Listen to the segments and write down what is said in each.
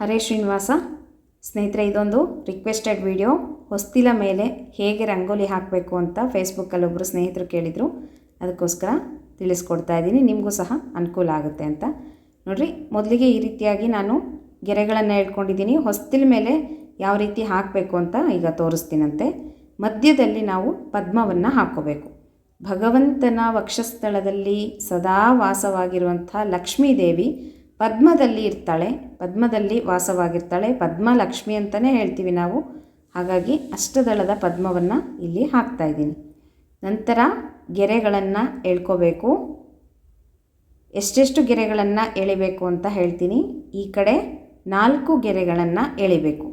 ಹರೇ ಶ್ರೀನಿವಾಸ. ಸ್ನೇಹಿತರೆ, ಇದೊಂದು requested video ಹೊಸ್ತಿಲ ಮೇಲೆ ಹೇಗೆ ರಂಗೋಲಿ ಹಾಕಬೇಕು ಅಂತ ಫೇಸ್ಬುಕ್ಕಲ್ಲಿ ಒಬ್ಬರು ಸ್ನೇಹಿತರು ಕೇಳಿದರು. ಅದಕ್ಕೋಸ್ಕರ ತಿಳಿಸ್ಕೊಡ್ತಾ ಇದ್ದೀನಿ. ನಿಮಗೂ ಸಹ ಅನುಕೂಲ ಆಗುತ್ತೆ ಅಂತ. ನೋಡಿರಿ, ಮೊದಲಿಗೆ ಈ ರೀತಿಯಾಗಿ ನಾನು ಗೆರೆಗಳನ್ನು ಇಟ್ಕೊಂಡಿದ್ದೀನಿ ಹೊಸ್ತಿಲ ಮೇಲೆ ಯಾವ ರೀತಿ ಹಾಕಬೇಕು ಅಂತ ಈಗ ತೋರಿಸ್ತೀನಂತೆ. ಮಧ್ಯದಲ್ಲಿ ನಾವು ಪದ್ಮವನ್ನು ಹಾಕ್ಕೋಬೇಕು. ಭಗವಂತನ ವಕ್ಷಸ್ಥಳದಲ್ಲಿ ಸದಾ ವಾಸವಾಗಿರುವಂಥ ಲಕ್ಷ್ಮೀದೇವಿ ಪದ್ಮದಲ್ಲಿ ಇರ್ತಾಳೆ, ಪದ್ಮದಲ್ಲಿ ವಾಸವಾಗಿರ್ತಾಳೆ ಪದ್ಮ ಲಕ್ಷ್ಮಿ ಅಂತಲೇ ಹೇಳ್ತೀವಿ ನಾವು. ಹಾಗಾಗಿ ಅಷ್ಟದಳದ ಪದ್ಮವನ್ನು ಇಲ್ಲಿ ಹಾಕ್ತಾ ಇದ್ದೀನಿ. ನಂತರ ಗೆರೆಗಳನ್ನು ಎಳ್ಕೋಬೇಕು ಎಷ್ಟೆಷ್ಟು ಗೆರೆಗಳನ್ನು ಎಳಿಬೇಕು ಅಂತ ಹೇಳ್ತೀನಿ. ಈ ಕಡೆ ನಾಲ್ಕು ಗೆರೆಗಳನ್ನು ಎಳಿಬೇಕು.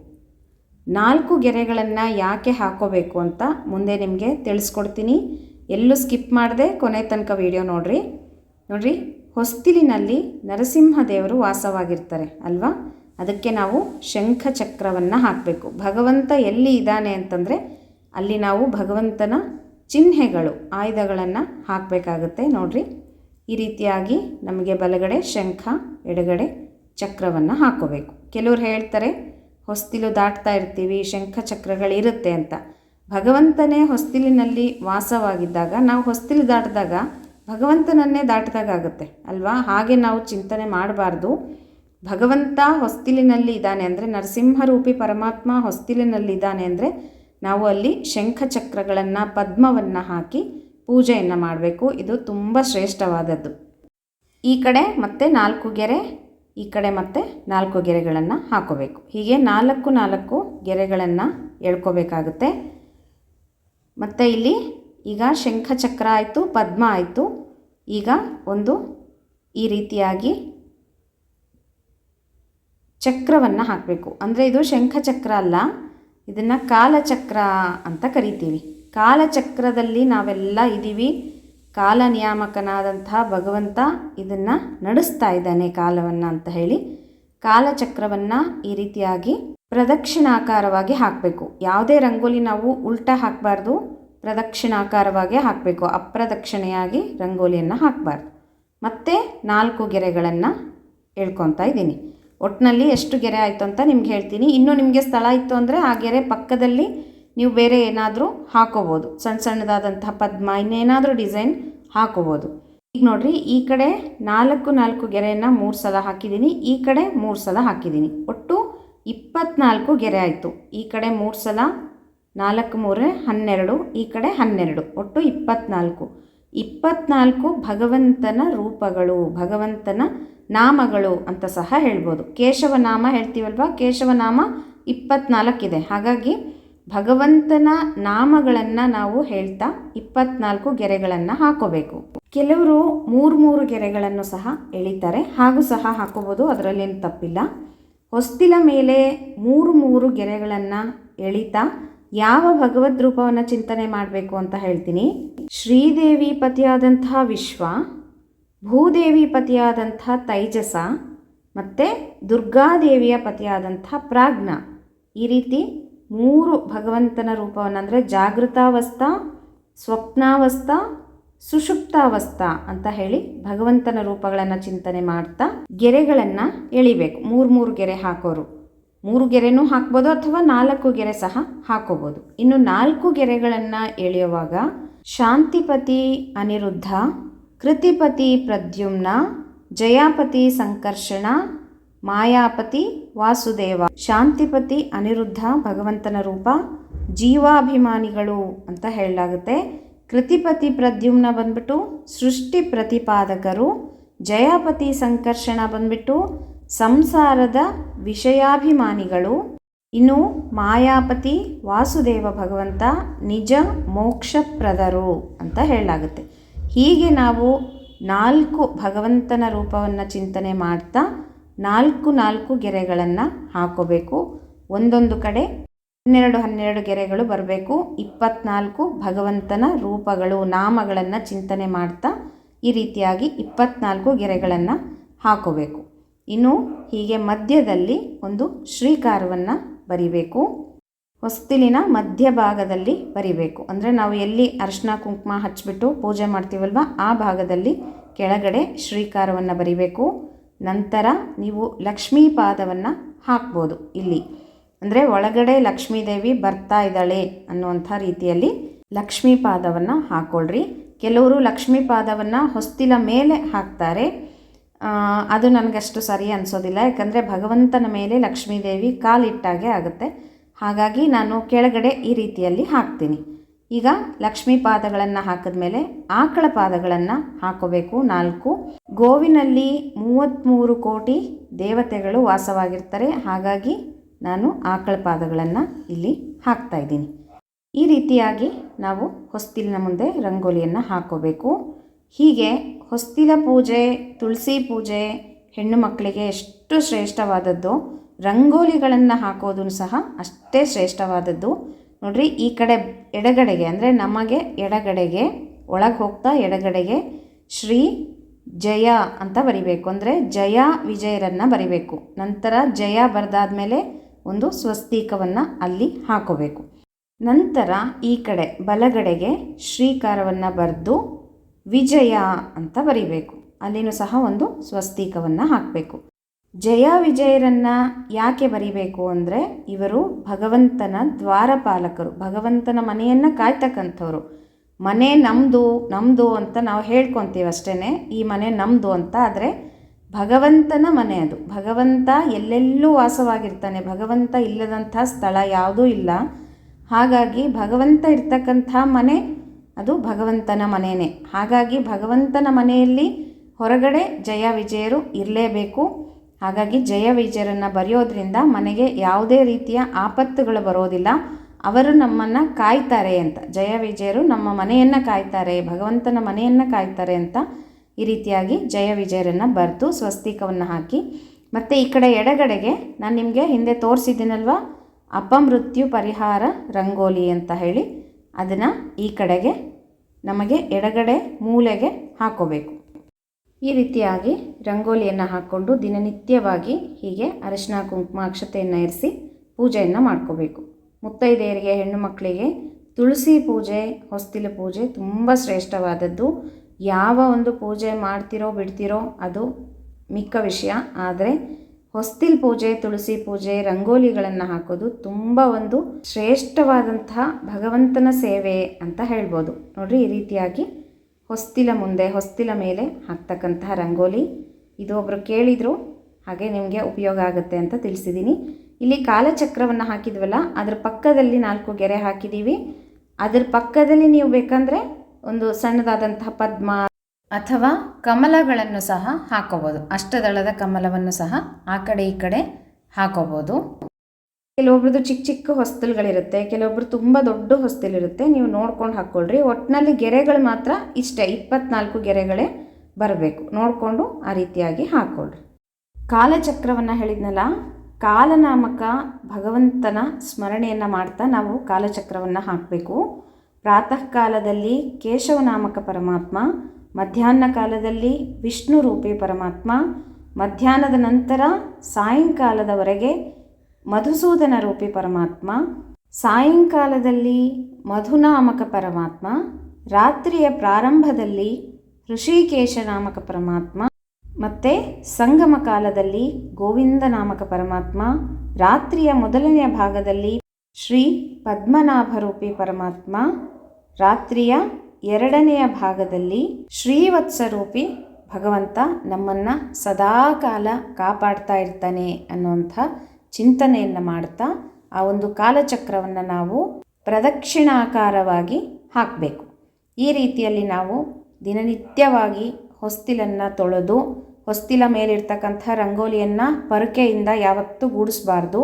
ನಾಲ್ಕು ಗೆರೆಗಳನ್ನು ಯಾಕೆ ಹಾಕೋಬೇಕು ಅಂತ ಮುಂದೆ ನಿಮಗೆ ತಿಳಿಸ್ಕೊಡ್ತೀನಿ. ಎಲ್ಲೂ ಸ್ಕಿಪ್ ಮಾಡದೆ ಕೊನೆ ತನಕ ವಿಡಿಯೋ ನೋಡಿರಿ. ನೋಡಿರಿ ಹೊಸ್ತಿಲಿನಲ್ಲಿ ನರಸಿಂಹದೇವರು ವಾಸವಾಗಿರ್ತಾರೆ, ಅಲ್ವಾ? ಅದಕ್ಕೆ ನಾವು ಶಂಖ ಚಕ್ರವನ್ನು ಹಾಕಬೇಕು. ಭಗವಂತ ಎಲ್ಲಿ ಇದ್ದಾನೆ ಅಂತಂದರೆ ಅಲ್ಲಿ ನಾವು ಭಗವಂತನ ಚಿಹ್ನೆಗಳು, ಆಯುಧಗಳನ್ನು ಹಾಕಬೇಕಾಗುತ್ತೆ ನೋಡ್ರಿ. ಈ ರೀತಿಯಾಗಿ ನಮಗೆ ಬಲಗಡೆ ಶಂಖ, ಎಡಗಡೆ ಚಕ್ರವನ್ನು ಹಾಕೋಬೇಕು ಕೆಲವ್ರು ಹೇಳ್ತಾರೆ, ಹೊಸ್ತಿಲು ದಾಟ್ತಾ ಇರ್ತೀವಿ ಶಂಖ ಚಕ್ರಗಳಿರುತ್ತೆ ಅಂತ. ಭಗವಂತನೇ ಹೊಸ್ತಿಲಿನಲ್ಲಿ ವಾಸವಾಗಿದ್ದಾಗ, ನಾವು ಹೊಸ್ತಿಲು ದಾಟಿದಾಗ ಭಗವಂತನನ್ನೇ ದಾಟಿದಾಗ ಆಗುತ್ತೆ ಅಲ್ವಾ? ಹಾಗೆ ನಾವು ಚಿಂತನೆ ಮಾಡಬಾರ್ದು. ಭಗವಂತ ಹೊಸ್ತಿಲಿನಲ್ಲಿ ಇದ್ದಾನೆ ಅಂದರೆ, ನರಸಿಂಹರೂಪಿ ಪರಮಾತ್ಮ ಹೊಸ್ತಿಲಿನಲ್ಲಿ ಇದ್ದಾನೆ ಅಂದರೆ, ನಾವು ಅಲ್ಲಿ ಶಂಖಚಕ್ರಗಳನ್ನು ಪದ್ಮವನ್ನು ಹಾಕಿ ಪೂಜೆಯನ್ನು ಮಾಡಬೇಕು. ಇದು ತುಂಬ ಶ್ರೇಷ್ಠವಾದದ್ದು. ಈ ಕಡೆ ಮತ್ತೆ ನಾಲ್ಕು ಗೆರೆ, ಈ ಕಡೆ ಮತ್ತೆ ನಾಲ್ಕು ಗೆರೆಗಳನ್ನು ಹಾಕೋಬೇಕು. ಹೀಗೆ ನಾಲ್ಕು ನಾಲ್ಕು ಗೆರೆಗಳನ್ನು ಎಳ್ಕೋಬೇಕಾಗುತ್ತೆ. ಮತ್ತು ಇಲ್ಲಿ ಈಗ ಶಂಖಚಕ್ರ ಆಯಿತು, ಪದ್ಮ ಆಯಿತು. ಈಗ ಒಂದು ಈ ರೀತಿಯಾಗಿ ಚಕ್ರವನ್ನು ಹಾಕಬೇಕು. ಅಂದರೆ ಇದು ಶಂಖಚಕ್ರ ಅಲ್ಲ, ಇದನ್ನು ಕಾಲಚಕ್ರ ಅಂತ ಕರಿತೀವಿ. ಕಾಲಚಕ್ರದಲ್ಲಿ ನಾವೆಲ್ಲ ಇದ್ದೀವಿ ಕಾಲ ನಿಯಾಮಕನಾದಂತಹ ಭಗವಂತ ಇದನ್ನು ನಡೆಸ್ತಾ ಇದ್ದಾನೆ ಕಾಲವನ್ನು ಅಂತ ಹೇಳಿ. ಕಾಲಚಕ್ರವನ್ನು ಈ ರೀತಿಯಾಗಿ ಪ್ರದಕ್ಷಿಣಾಕಾರವಾಗಿ ಹಾಕಬೇಕು. ಯಾವುದೇ ರಂಗೋಲಿ ನಾವು ಉಲ್ಟಾ ಹಾಕಬಾರ್ದು. ಪ್ರದಕ್ಷಿಣಾಕಾರವಾಗಿ ಹಾಕಬೇಕು. ಅಪ್ರದಕ್ಷಿಣೆಯಾಗಿ ರಂಗೋಲಿಯನ್ನು ಹಾಕಬಾರ್ದು. ಮತ್ತು ನಾಲ್ಕು ಗೆರೆಗಳನ್ನು ಹೇಳ್ಕೊತಾ ಇದ್ದೀನಿ. ಒಟ್ಟಿನಲ್ಲಿ ಎಷ್ಟು ಗೆರೆ ಆಯಿತು ಅಂತ ನಿಮ್ಗೆ ಹೇಳ್ತೀನಿ. ಇನ್ನೂ ನಿಮಗೆ ಸ್ಥಳ ಇತ್ತು ಅಂದರೆ ಆ ಗೆರೆ ಪಕ್ಕದಲ್ಲಿ ನೀವು ಬೇರೆ ಏನಾದರೂ ಹಾಕೋಬೋದು. ಸಣ್ಣ ಸಣ್ಣದಾದಂತಹ ಪದ್ಮ, ಇನ್ನೇನಾದರೂ ಡಿಸೈನ್ ಹಾಕೋಬೋದು. ಈಗ ನೋಡಿರಿ, ಈ ಕಡೆ ನಾಲ್ಕು ನಾಲ್ಕು ಗೆರೆಯನ್ನು ಮೂರು ಸಲ ಹಾಕಿದ್ದೀನಿ. ಈ ಕಡೆ ಮೂರು ಸಲ ಹಾಕಿದ್ದೀನಿ. ಒಟ್ಟು ಇಪ್ಪತ್ನಾಲ್ಕು ಗೆರೆ ಆಯಿತು. ಈ ಕಡೆ ಮೂರು ಸಲ ನಾಲ್ಕು ಮೂರೇ ಹನ್ನೆರಡು, ಈ ಕಡೆ ಹನ್ನೆರಡು, ಒಟ್ಟು ಇಪ್ಪತ್ನಾಲ್ಕು. ಇಪ್ಪತ್ನಾಲ್ಕು ಭಗವಂತನ ರೂಪಗಳು, ಭಗವಂತನ ನಾಮಗಳು ಅಂತ ಸಹ ಹೇಳ್ಬೋದು. ಕೇಶವನಾಮ ಹೇಳ್ತೀವಲ್ವ? ಕೇಶವನಾಮ ಇಪ್ಪತ್ನಾಲ್ಕಿದೆ. ಹಾಗಾಗಿ ಭಗವಂತನ ನಾಮಗಳನ್ನು ನಾವು ಹೇಳ್ತಾ ಇಪ್ಪತ್ನಾಲ್ಕು ಗೆರೆಗಳನ್ನು ಹಾಕೋಬೇಕು. ಕೆಲವರು ಮೂರು ಮೂರು ಗೆರೆಗಳನ್ನು ಸಹ ಎಳಿತಾರೆ. ಹಾಗೂ ಸಹ ಹಾಕೋಬೋದು, ಅದರಲ್ಲೇನು ತಪ್ಪಿಲ್ಲ. ಹೊಸ್ತಿಲ ಮೇಲೆ ಮೂರು ಮೂರು ಗೆರೆಗಳನ್ನು ಎಳಿತಾ ಯಾವ ಭಗವದ್ ರೂಪವನ್ನು ಚಿಂತನೆ ಮಾಡಬೇಕು ಅಂತ ಹೇಳ್ತೀನಿ. ಶ್ರೀದೇವಿ ಪತಿಯಾದಂಥ ವಿಶ್ವ, ಭೂದೇವಿ ಪತಿಯಾದಂಥ ತೈಜಸ, ಮತ್ತು ದುರ್ಗಾದೇವಿಯ ಪತಿಯಾದಂಥ ಪ್ರಾಜ್ಞ. ಈ ರೀತಿ ಮೂರು ಭಗವಂತನ ರೂಪವನ್ನು ಅಂದರೆ ಜಾಗೃತಾವಸ್ಥಾ, ಸ್ವಪ್ನಾವಸ್ಥಾ, ಸುಷುಪ್ತಾವಸ್ಥಾ ಅಂತ ಹೇಳಿ ಭಗವಂತನ ರೂಪಗಳನ್ನು ಚಿಂತನೆ ಮಾಡ್ತಾ ಗೆರೆಗಳನ್ನು ಎಳಿಬೇಕು. ಮೂರು ಮೂರು ಗೆರೆ ಹಾಕೋರು. ಮೂರು ಗೆರೆನೂ ಹಾಕ್ಬೋದು ಅಥವಾ ನಾಲ್ಕು ಗೆರೆ ಸಹ ಹಾಕೋಬೋದು. ಇನ್ನು ನಾಲ್ಕು ಗೆರೆಗಳನ್ನು ಎಳೆಯುವಾಗ ಶಾಂತಿಪತಿ ಅನಿರುದ್ಧ, ಕೃತಿಪತಿ ಪ್ರದ್ಯುಮ್ನ, ಜಯಾಪತಿ ಸಂಕರ್ಷಣ, ಮಾಯಾಪತಿ ವಾಸುದೇವ. ಶಾಂತಿಪತಿ ಅನಿರುದ್ಧ ಭಗವಂತನ ರೂಪ, ಜೀವಾಭಿಮಾನಿಗಳು ಅಂತ ಹೇಳಲಾಗುತ್ತೆ. ಕೃತಿಪತಿ ಪ್ರದ್ಯುಮ್ನ ಬಂದ್ಬಿಟ್ಟು ಸೃಷ್ಟಿ ಪ್ರತಿಪಾದಕರು, ಜಯಾಪತಿ ಸಂಕರ್ಷಣ ಬಂದ್ಬಿಟ್ಟು ಸಂಸಾರದ ವಿಷಯಾಭಿಮಾನಿಗಳು. ಇನ್ನು ಮಾಯಾಪತಿ ವಾಸುದೇವ ಭಗವಂತ ನಿಜ ಮೋಕ್ಷಪ್ರದರು ಅಂತ ಹೇಳಲಾಗುತ್ತೆ. ಹೀಗೆ ನಾವು ನಾಲ್ಕು ಭಗವಂತನ ರೂಪವನ್ನು ಚಿಂತನೆ ಮಾಡ್ತಾ ನಾಲ್ಕು ನಾಲ್ಕು ಗೆರೆಗಳನ್ನು ಹಾಕೋಬೇಕು. ಒಂದೊಂದು ಕಡೆ ಹನ್ನೆರಡು ಹನ್ನೆರಡು ಗೆರೆಗಳು ಬರಬೇಕು. ಇಪ್ಪತ್ನಾಲ್ಕು ಭಗವಂತನ ರೂಪಗಳು, ನಾಮಗಳನ್ನು ಚಿಂತನೆ ಮಾಡ್ತಾ ಈ ರೀತಿಯಾಗಿ ಇಪ್ಪತ್ನಾಲ್ಕು ಗೆರೆಗಳನ್ನು ಹಾಕೋಬೇಕು. ಇನ್ನು ಹೀಗೆ ಮಧ್ಯದಲ್ಲಿ ಒಂದು ಶ್ರೀಕಾರವನ್ನು ಬರಿಬೇಕು. ಹೊಸ್ತಿಲಿನ ಮಧ್ಯಭಾಗದಲ್ಲಿ ಬರಿಬೇಕು. ಅಂದರೆ ನಾವು ಎಲ್ಲಿ ಅರಿಶಿನ, ಕುಂಕುಮ ಹಚ್ಚಿಬಿಟ್ಟು ಪೂಜೆ ಮಾಡ್ತೀವಲ್ವ, ಆ ಭಾಗದಲ್ಲಿ ಕೆಳಗಡೆ ಶ್ರೀಕಾರವನ್ನು ಬರಿಬೇಕು. ನಂತರ ನೀವು ಲಕ್ಷ್ಮೀ ಪಾದವನ್ನು ಹಾಕ್ಬೋದು ಇಲ್ಲಿ. ಅಂದರೆ ಒಳಗಡೆ ಲಕ್ಷ್ಮೀದೇವಿ ಬರ್ತಾ ಇದ್ದಾಳೆ ಅನ್ನುವಂಥ ರೀತಿಯಲ್ಲಿ ಲಕ್ಷ್ಮೀ ಪಾದವನ್ನು ಹಾಕ್ಕೊಳ್ರಿ ಕೆಲವರು ಲಕ್ಷ್ಮೀ ಪಾದವನ್ನು ಹೊಸ್ತಿಲ ಮೇಲೆ ಹಾಕ್ತಾರೆ. ಅದು ನನಗಷ್ಟು ಸರಿ ಅನಿಸೋದಿಲ್ಲ. ಯಾಕಂದರೆ ಭಗವಂತನ ಮೇಲೆ ಲಕ್ಷ್ಮೀದೇವಿ ಕಾಲಿಟ್ಟಾಗೆ ಆಗುತ್ತೆ. ಹಾಗಾಗಿ ನಾನು ಕೆಳಗಡೆ ಈ ರೀತಿಯಲ್ಲಿ ಹಾಕ್ತೀನಿ. ಈಗ ಲಕ್ಷ್ಮೀ ಪಾದಗಳನ್ನು ಹಾಕಿದ್ಮೇಲೆ ಆಕಳ ಪಾದಗಳನ್ನು ಹಾಕೋಬೇಕು. ನಾಲ್ಕು, ಗೋವಿನಲ್ಲಿ ಮೂವತ್ತ್ಮೂರು ಕೋಟಿ ದೇವತೆಗಳು ವಾಸವಾಗಿರ್ತಾರೆ. ಹಾಗಾಗಿ ನಾನು ಆಕಳ ಪಾದಗಳನ್ನು ಇಲ್ಲಿ ಹಾಕ್ತಾ ಇದ್ದೀನಿ. ಈ ರೀತಿಯಾಗಿ ನಾವು ಹೊಸ್ತಿಲಿನ ಮುಂದೆ ರಂಗೋಲಿಯನ್ನು ಹಾಕೋಬೇಕು. ಹೀಗೆ ಹೊಸ್ತಿಲ ಪೂಜೆ, ತುಳಸಿ ಪೂಜೆ ಹೆಣ್ಣು ಮಕ್ಕಳಿಗೆ ಎಷ್ಟು ಶ್ರೇಷ್ಠವಾದದ್ದು, ರಂಗೋಲಿಗಳನ್ನು ಹಾಕೋದು ಸಹ ಅಷ್ಟೇ ಶ್ರೇಷ್ಠವಾದದ್ದು. ನೋಡ್ರಿ, ಈ ಕಡೆ ಎಡಗಡೆಗೆ, ಅಂದರೆ ನಮಗೆ ಎಡಗಡೆಗೆ, ಒಳಗೆ ಹೋಗ್ತಾ ಎಡಗಡೆಗೆ ಶ್ರೀ ಜಯ ಅಂತ ಬರಿಬೇಕು. ಅಂದರೆ ಜಯ ವಿಜಯರನ್ನು ಬರಿಬೇಕು. ನಂತರ ಜಯ ಬರೆದಾದ್ಮೇಲೆ ಒಂದು ಸ್ವಸ್ತಿಕವನ್ನು ಅಲ್ಲಿ ಹಾಕೋಬೇಕು. ನಂತರ ಈ ಕಡೆ ಬಲಗಡೆಗೆ ಶ್ರೀಕಾರವನ್ನು ಬರೆದು ವಿಜಯ ಅಂತ ಬರಿಬೇಕು. ಅಲ್ಲಿನೂ ಸಹ ಒಂದು ಸ್ವಸ್ತಿಕವನ್ನು ಹಾಕಬೇಕು. ಜಯ ವಿಜಯರನ್ನು ಯಾಕೆ ಬರಿಬೇಕು ಅಂದರೆ ಇವರು ಭಗವಂತನ ದ್ವಾರಪಾಲಕರು. ಭಗವಂತನ ಮನೆಯನ್ನು ಕಾಯ್ತಕ್ಕಂಥವ್ರು. ಮನೆ ನಮ್ಮದು ನಮ್ಮದು ಅಂತ ನಾವು ಹೇಳ್ಕೊತೀವಿ ಅಷ್ಟೇ ಈ ಮನೆ ನಮ್ಮದು ಅಂತ ಆದರೆ ಭಗವಂತನ ಮನೆ ಅದು. ಭಗವಂತ ಎಲ್ಲೆಲ್ಲೂ ವಾಸವಾಗಿರ್ತಾನೆ. ಭಗವಂತ ಇಲ್ಲದಂಥ ಸ್ಥಳ ಯಾವುದೂ ಇಲ್ಲ. ಹಾಗಾಗಿ ಭಗವಂತ ಇರ್ತಕ್ಕಂಥ ಮನೆ ಅದು ಭಗವಂತನ ಮನೆಯೇ ಹಾಗಾಗಿ ಭಗವಂತನ ಮನೆಯಲ್ಲಿ ಹೊರಗಡೆ ಜಯ ವಿಜಯರು ಇರಲೇಬೇಕು. ಹಾಗಾಗಿ ಜಯ ವಿಜಯರನ್ನು ಬರೆಯೋದ್ರಿಂದ ಮನೆಗೆ ಯಾವುದೇ ರೀತಿಯ ಆಪತ್ತುಗಳು ಬರೋದಿಲ್ಲ. ಅವರು ನಮ್ಮನ್ನು ಕಾಯ್ತಾರೆ ಅಂತ. ಜಯ ವಿಜಯರು ನಮ್ಮ ಮನೆಯನ್ನು ಕಾಯ್ತಾರೆ, ಭಗವಂತನ ಮನೆಯನ್ನು ಕಾಯ್ತಾರೆ ಅಂತ ಈ ರೀತಿಯಾಗಿ ಜಯ ವಿಜಯರನ್ನು ಬರೆದು ಸ್ವಸ್ತಿಕವನ್ನು ಹಾಕಿ. ಮತ್ತು ಈ ಕಡೆ ಎಡಗಡೆಗೆ ನಾನು ನಿಮಗೆ ಹಿಂದೆ ತೋರಿಸಿದ್ದೀನಲ್ವ? ಅಪಮೃತ್ಯು ಪರಿಹಾರ ರಂಗೋಲಿ ಅಂತ ಹೇಳಿ. ಅದನ್ನು ಈ ಕಡೆಗೆ ನಮಗೆ ಎಡಗಡೆ ಮೂಲೆಗೆ ಹಾಕೋಬೇಕು. ಈ ರೀತಿಯಾಗಿ ರಂಗೋಲಿಯನ್ನು ಹಾಕ್ಕೊಂಡು ದಿನನಿತ್ಯವಾಗಿ ಹೀಗೆ ಅರಶಿನ ಕುಂಕುಮ, ಅಕ್ಷತೆಯನ್ನು ಇರಿಸಿ ಪೂಜೆಯನ್ನು ಮಾಡ್ಕೋಬೇಕು. ಮುತ್ತೈದೆಯರಿಗೆ, ಹೆಣ್ಣು ಮಕ್ಕಳಿಗೆ ತುಳಸಿ ಪೂಜೆ, ಹೊಸ್ತಿಲ ಪೂಜೆ ತುಂಬ ಶ್ರೇಷ್ಠವಾದದ್ದು. ಯಾವ ಒಂದು ಪೂಜೆ ಮಾಡ್ತಿರೋ ಬಿಡ್ತಿರೋ ಅದು ಮಿಕ್ಕ ವಿಷಯ. ಆದರೆ ಹೊಸ್ತಿಲ್ ಪೂಜೆ, ತುಳಸಿ ಪೂಜೆ, ರಂಗೋಲಿಗಳನ್ನು ಹಾಕೋದು ತುಂಬ ಒಂದು ಶ್ರೇಷ್ಠವಾದಂತಹ ಭಗವಂತನ ಸೇವೆ ಅಂತ ಹೇಳ್ಬೋದು. ನೋಡ್ರಿ ಈ ರೀತಿಯಾಗಿ ಹೊಸ್ತಿಲ ಮುಂದೆ, ಹೊಸ್ತಿಲ ಮೇಲೆ ಹಾಕ್ತಕ್ಕಂತಹ ರಂಗೋಲಿ. ಇದು ಒಬ್ಬರು ಕೇಳಿದರು, ಹಾಗೆ ನಿಮಗೆ ಉಪಯೋಗ ಆಗುತ್ತೆ ಅಂತ ತಿಳಿಸಿದ್ದೀನಿ ಇಲ್ಲಿ ಕಾಲಚಕ್ರವನ್ನು ಹಾಕಿದ್ವಲ್ಲ, ಅದ್ರ ಪಕ್ಕದಲ್ಲಿ ನಾಲ್ಕು ಗೆರೆ ಹಾಕಿದ್ದೀವಿ ಅದ್ರ ಪಕ್ಕದಲ್ಲಿ ನೀವು ಬೇಕಂದರೆ ಒಂದು ಸಣ್ಣದಾದಂತಹ ಪದ್ಮ ಅಥವಾ ಕಮಲಗಳನ್ನು ಸಹ ಹಾಕೋಬೋದು. ಅಷ್ಟದಳದ ಕಮಲವನ್ನು ಸಹ ಆ ಕಡೆ ಈ ಕಡೆ ಹಾಕೋಬೋದು. ಕೆಲವೊಬ್ರದ್ದು ಚಿಕ್ಕ ಚಿಕ್ಕ ಹೊಸ್ತಲುಗಳಿರುತ್ತೆ, ಕೆಲವೊಬ್ರು ತುಂಬ ದೊಡ್ಡ ಹೊಸ್ತಿಲಿರುತ್ತೆ, ನೀವು ನೋಡ್ಕೊಂಡು ಹಾಕ್ಕೊಳ್ರಿ. ಒಟ್ಟಿನಲ್ಲಿ ಗೆರೆಗಳು ಮಾತ್ರ ಇಷ್ಟೇ, ಇಪ್ಪತ್ನಾಲ್ಕು ಗೆರೆಗಳೇ ಬರಬೇಕು. ನೋಡಿಕೊಂಡು ಆ ರೀತಿಯಾಗಿ ಹಾಕ್ಕೊಳ್ರಿ. ಕಾಲಚಕ್ರವನ್ನು ಹೇಳಿದ್ನಲ್ಲ, ಕಾಲನಾಮಕ ಭಗವಂತನ ಸ್ಮರಣೆಯನ್ನು ಮಾಡ್ತಾ ನಾವು ಕಾಲಚಕ್ರವನ್ನು ಹಾಕಬೇಕು. ಪ್ರಾತಃ ಕಾಲದಲ್ಲಿ ಕೇಶವನಾಮಕ ಪರಮಾತ್ಮ ಮಧ್ಯಾಹ್ನ ಕಾಲದಲ್ಲಿ ವಿಷ್ಣು ರೂಪಿ ಪರಮಾತ್ಮ, ಮಧ್ಯಾಹ್ನದ ನಂತರ ಸಾಯಂಕಾಲದವರೆಗೆ ಮಧುಸೂದನ ರೂಪಿ ಪರಮಾತ್ಮ, ಸಾಯಂಕಾಲದಲ್ಲಿ ಮಧುನಾಮಕ ಪರಮಾತ್ಮ, ರಾತ್ರಿಯ ಪ್ರಾರಂಭದಲ್ಲಿ ಋಷಿಕೇಶ ನಾಮಕ ಪರಮಾತ್ಮ ಮತ್ತು ಸಂಗಮ ಕಾಲದಲ್ಲಿ ಗೋವಿಂದ ನಾಮಕ ಪರಮಾತ್ಮ, ರಾತ್ರಿಯ ಮೊದಲನೆಯ ಭಾಗದಲ್ಲಿ ಶ್ರೀ ಪದ್ಮನಾಭರೂಪಿ ಪರಮಾತ್ಮ, ರಾತ್ರಿಯ ಎರಡನೆಯ ಭಾಗದಲ್ಲಿ ಶ್ರೀವತ್ಸರೂಪಿ ಭಗವಂತ ನಮ್ಮನ್ನು ಸದಾಕಾಲ ಕಾಪಾಡ್ತಾ ಇರ್ತಾನೆ ಅನ್ನುವಂಥ ಚಿಂತನೆಯನ್ನು ಮಾಡ್ತಾ ಆ ಒಂದು ಕಾಲಚಕ್ರವನ್ನು ನಾವು ಪ್ರದಕ್ಷಿಣಾಕಾರವಾಗಿ ಹಾಕಬೇಕು. ಈ ರೀತಿಯಲ್ಲಿ ನಾವು ದಿನನಿತ್ಯವಾಗಿ ಹೊಸ್ತಿಲನ್ನು ತೊಳೆದು, ಹೊಸ್ತಿಲ ಮೇಲಿರ್ತಕ್ಕಂಥ ರಂಗೋಲಿಯನ್ನು ಪರಕೆಯಿಂದ ಯಾವತ್ತೂ ಗೂಡಿಸ್ಬಾರ್ದು.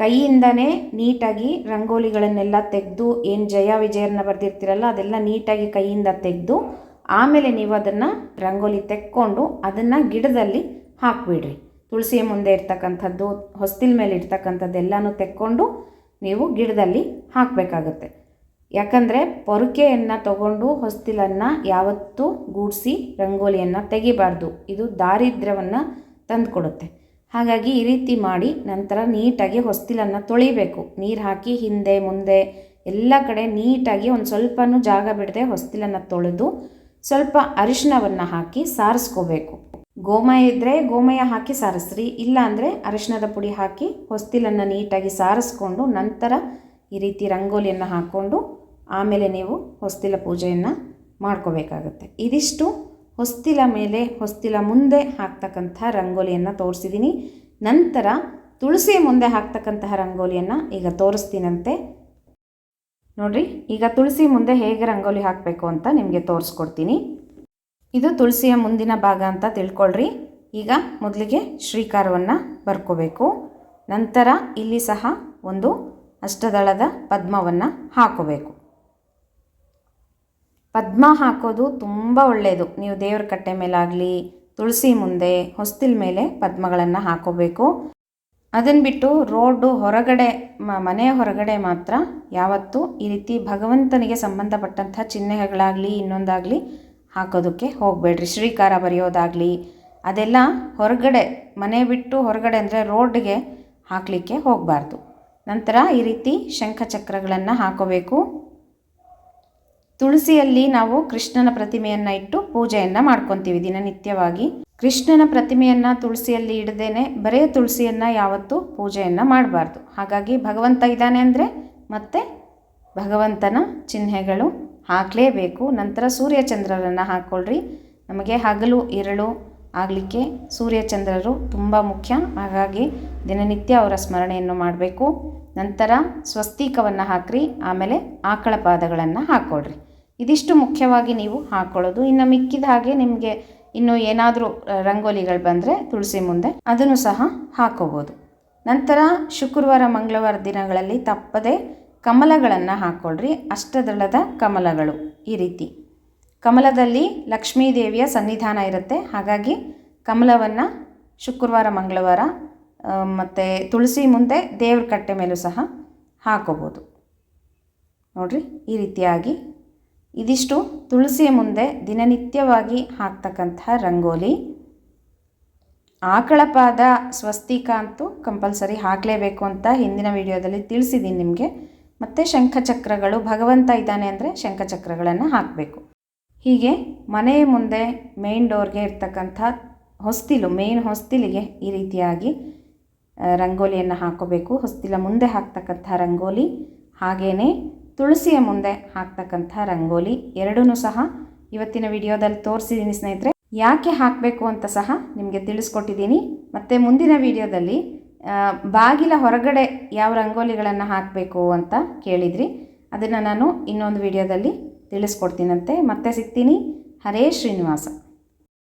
ಕೈಯಿಂದನೇ ನೀಟಾಗಿ ರಂಗೋಲಿಗಳನ್ನೆಲ್ಲ ತೆಗೆದು ಏನು ಜಯ ವಿಜಯರನ್ನ ಬರೆದಿರ್ತೀರಲ್ಲ, ಅದೆಲ್ಲ ನೀಟಾಗಿ ಕೈಯಿಂದ ತೆಗೆದು ಆಮೇಲೆ ನೀವು ಅದನ್ನು ರಂಗೋಲಿ ತೆಕ್ಕೊಂಡು ಅದನ್ನು ಗಿಡದಲ್ಲಿ ಹಾಕಿಬಿಡ್ರಿ. ತುಳಸಿಯ ಮುಂದೆ ಇರ್ತಕ್ಕಂಥದ್ದು, ಹೊಸ್ತಿಲ್ ಮೇಲೆ ಇರ್ತಕ್ಕಂಥದ್ದೆಲ್ಲನೂ ತೆಕ್ಕೊಂಡು ನೀವು ಗಿಡದಲ್ಲಿ ಹಾಕಬೇಕಾಗತ್ತೆ. ಯಾಕಂದರೆ ಪೊರಕೆಯನ್ನು ತಗೊಂಡು ಹೊಸ್ತಿಲನ್ನು ಯಾವತ್ತೂ ಗೂಡಿಸಿ ರಂಗೋಲಿಯನ್ನು ತೆಗಿಬಾರ್ದು. ಇದು ದಾರಿದ್ರ್ಯವನ್ನು ತಂದುಕೊಡುತ್ತೆ. ಹಾಗಾಗಿ ಈ ರೀತಿ ಮಾಡಿ ನಂತರ ನೀಟಾಗಿ ಹೊಸ್ತಿಲನ್ನು ತೊಳಿಬೇಕು. ನೀರು ಹಾಕಿ ಹಿಂದೆ, ಮುಂದೆ ಎಲ್ಲ ಕಡೆ ನೀಟಾಗಿ ಒಂದು ಸ್ವಲ್ಪನೂ ಜಾಗ ಬಿಡದೆ ಹೊಸ್ತಿಲನ್ನು ತೊಳೆದು ಸ್ವಲ್ಪ ಅರಿಶಿನವನ್ನು ಹಾಕಿ ಸಾರಿಸ್ಕೋಬೇಕು. ಗೋಮಯ ಇದ್ದರೆ ಗೋಮಯ ಹಾಕಿ ಸಾರಿಸ್ರಿ, ಇಲ್ಲ ಅಂದರೆ ಅರಿಶಿಣದ ಪುಡಿ ಹಾಕಿ ಹೊಸ್ತಿಲನ್ನು ನೀಟಾಗಿ ಸಾರಿಸ್ಕೊಂಡು ನಂತರ ಈ ರೀತಿ ರಂಗೋಲಿಯನ್ನು ಹಾಕ್ಕೊಂಡು ಆಮೇಲೆ ನೀವು ಹೊಸ್ತಿಲ ಪೂಜೆಯನ್ನು ಮಾಡ್ಕೋಬೇಕಾಗುತ್ತೆ. ಇದಿಷ್ಟು. ಹೊಸ್ತಿಲ ಮೇಲೆ ಹೊಸ್ತಿಲ ಮುಂದೆ ಹಾಕ್ತಕ್ಕಂಥ ರಂಗೋಲಿಯನ್ನು ತೋರಿಸಿದ್ದೀನಿ ನಂತರ ತುಳಸಿ ಮುಂದೆ ಹಾಕ್ತಕ್ಕಂತಹ ರಂಗೋಲಿಯನ್ನು ಈಗ ತೋರಿಸ್ತೀನಂತೆ. ನೋಡಿರಿ, ಈಗ ತುಳಸಿ ಮುಂದೆ ಹೇಗೆ ರಂಗೋಲಿ ಹಾಕಬೇಕು ಅಂತ ನಿಮಗೆ ತೋರಿಸ್ಕೊಡ್ತೀನಿ. ಇದು ತುಳಸಿಯ ಮುಂದಿನ ಭಾಗ ಅಂತ ತಿಳ್ಕೊಳ್ರಿ. ಈಗ ಮೊದಲಿಗೆ ಶ್ರೀಕಾರವನ್ನು ಬರ್ಕೋಬೇಕು. ನಂತರ ಇಲ್ಲಿ ಸಹ ಒಂದು ಅಷ್ಟದಳದ ಪದ್ಮವನ್ನು ಹಾಕೋಬೇಕು. ಪದ್ಮ ಹಾಕೋದು ತುಂಬ ಒಳ್ಳೆಯದು ನೀವು ದೇವ್ರ ಕಟ್ಟೆ ಮೇಲಾಗಲಿ, ತುಳಸಿ ಮುಂದೆ, ಹೊಸ್ತಿಲ್ ಮೇಲೆ ಪದ್ಮಗಳನ್ನು ಹಾಕೋಬೇಕು. ಅದನ್ನು ಬಿಟ್ಟು ರೋಡು ಹೊರಗಡೆ ಮನೆಯ ಹೊರಗಡೆ ಮಾತ್ರ ಯಾವತ್ತೂ ಈ ರೀತಿ ಭಗವಂತನಿಗೆ ಸಂಬಂಧಪಟ್ಟಂಥ ಚಿಹ್ನೆಗಳಾಗಲಿ, ಇನ್ನೊಂದಾಗಲಿ ಹಾಕೋದಕ್ಕೆ ಹೋಗಬೇಡ್ರಿ. ಶ್ರೀಕಾರ ಬರೆಯೋದಾಗಲಿ, ಅದೆಲ್ಲ ಹೊರಗಡೆ, ಮನೆ ಬಿಟ್ಟು ಹೊರಗಡೆ ಅಂದರೆ ರೋಡ್ಗೆ ಹಾಕಲಿಕ್ಕೆ ಹೋಗಬಾರ್ದು. ನಂತರ ಈ ರೀತಿ ಶಂಖಚಕ್ರಗಳನ್ನು ಹಾಕೋಬೇಕು. ತುಳಸಿಯಲ್ಲಿ ನಾವು ಕೃಷ್ಣನ ಪ್ರತಿಮೆಯನ್ನು ಇಟ್ಟು ಪೂಜೆಯನ್ನು ಮಾಡ್ಕೊತೀವಿ ದಿನನಿತ್ಯವಾಗಿ. ಕೃಷ್ಣನ ಪ್ರತಿಮೆಯನ್ನು ತುಳಸಿಯಲ್ಲಿ ಇಡದೇನೆ ಬರೇ ತುಳಸಿಯನ್ನು ಯಾವತ್ತೂ ಪೂಜೆಯನ್ನು ಮಾಡಬಾರ್ದು. ಹಾಗಾಗಿ ಭಗವಂತ ಇದ್ದಾನೆ ಅಂದರೆ ಮತ್ತೆ ಭಗವಂತನ ಚಿಹ್ನೆಗಳು ಹಾಕಲೇಬೇಕು. ನಂತರ ಸೂರ್ಯಚಂದ್ರರನ್ನು ಹಾಕ್ಕೊಳ್ರಿ ನಮಗೆ ಹಗಲು, ಇರಳು ಆಗಲಿಕ್ಕೆ ಸೂರ್ಯಚಂದ್ರರು ತುಂಬ ಮುಖ್ಯ. ಹಾಗಾಗಿ ದಿನನಿತ್ಯ ಅವರ ಸ್ಮರಣೆಯನ್ನು ಮಾಡಬೇಕು. ನಂತರ ಸ್ವಸ್ತಿಕವನ್ನು ಹಾಕ್ರಿ. ಆಮೇಲೆ ಆಕಳ ಪಾದಗಳನ್ನು ಹಾಕ್ಕೊಳ್ರಿ ಇದಿಷ್ಟು ಮುಖ್ಯವಾಗಿ ನೀವು ಹಾಕ್ಕೊಳ್ಳೋದು ಇನ್ನು ಮಿಕ್ಕಿದ ಹಾಗೆ ನಿಮಗೆ ಇನ್ನು ಏನಾದರೂ ರಂಗೋಲಿಗಳು ಬಂದರೆ ತುಳಸಿ ಮುಂದೆ ಅದನ್ನು ಸಹ ಹಾಕೋಬೋದು. ನಂತರ ಶುಕ್ರವಾರ, ಮಂಗಳವಾರ ದಿನಗಳಲ್ಲಿ ತಪ್ಪದೆ ಕಮಲಗಳನ್ನು ಹಾಕ್ಕೊಳ್ರಿ ಅಷ್ಟದಳದ ಕಮಲಗಳು ಈ ರೀತಿ. ಕಮಲದಲ್ಲಿ ಲಕ್ಷ್ಮೀ ದೇವಿಯ ಸನ್ನಿಧಾನ ಇರುತ್ತೆ. ಹಾಗಾಗಿ ಕಮಲವನ್ನು ಶುಕ್ರವಾರ, ಮಂಗಳವಾರ ಮತ್ತು ತುಳಸಿ ಮುಂದೆ ದೇವ್ರ ಕಟ್ಟೆ ಮೇಲೂ ಸಹ ಹಾಕೋಬೋದು. ನೋಡಿರಿ, ಈ ರೀತಿಯಾಗಿ ಇದಿಷ್ಟು ತುಳಸಿಯ ಮುಂದೆ ದಿನನಿತ್ಯವಾಗಿ ಹಾಕ್ತಕ್ಕಂಥ ರಂಗೋಲಿ. ಆಕಳ ಪಾದ ಸ್ವಸ್ತಿಕ ಅಂತೂ ಕಂಪಲ್ಸರಿ ಹಾಕಲೇಬೇಕು ಅಂತ ಹಿಂದಿನ ವಿಡಿಯೋದಲ್ಲಿ ತಿಳಿಸಿದ್ದೀನಿ ನಿಮಗೆ. ಮತ್ತು ಶಂಖಚಕ್ರಗಳು, ಭಗವಂತ ಇದ್ದಾನೆ ಅಂದರೆ ಶಂಖಚಕ್ರಗಳನ್ನು ಹಾಕಬೇಕು. ಹೀಗೆ ಮನೆಯ ಮುಂದೆ ಮೇನ್ ಡೋರ್ಗೆ ಇರ್ತಕ್ಕಂಥ ಹೊಸ್ತಿಲು ಮೇನ್ ಹೊಸ್ತಿಲಿಗೆ ಈ ರೀತಿಯಾಗಿ ರಂಗೋಲಿಯನ್ನು ಹಾಕೋಬೇಕು. ಹೊಸ್ತಿಲ ಮುಂದೆ ಹಾಕ್ತಕ್ಕಂಥ ರಂಗೋಲಿ. ಹಾಗೆಯೇ ತುಳಸಿಯ ಮುಂದೆ ಹಾಕ್ತಕ್ಕಂಥ ರಂಗೋಲಿ ಎರಡೂ ಸಹ ಇವತ್ತಿನ ವಿಡಿಯೋದಲ್ಲಿ ತೋರಿಸಿದ್ದೀನಿ ಸ್ನೇಹಿತರೆ. ಯಾಕೆ ಹಾಕಬೇಕು ಅಂತ ಸಹ ನಿಮಗೆ ತಿಳಿಸ್ಕೊಟ್ಟಿದ್ದೀನಿ. ಮತ್ತು ಮುಂದಿನ ವಿಡಿಯೋದಲ್ಲಿ ಬಾಗಿಲ ಹೊರಗಡೆ ಯಾವ ರಂಗೋಲಿಗಳನ್ನು ಹಾಕಬೇಕು ಅಂತ ಕೇಳಿದ್ರಿ. ಅದನ್ನು ನಾನು ಇನ್ನೊಂದು ವಿಡಿಯೋದಲ್ಲಿ ತಿಳಿಸ್ಕೊಡ್ತೀನಂತೆ. ಮತ್ತೆ ಸಿಗ್ತೀನಿ. ಹರೇ ಶ್ರೀನಿವಾಸ.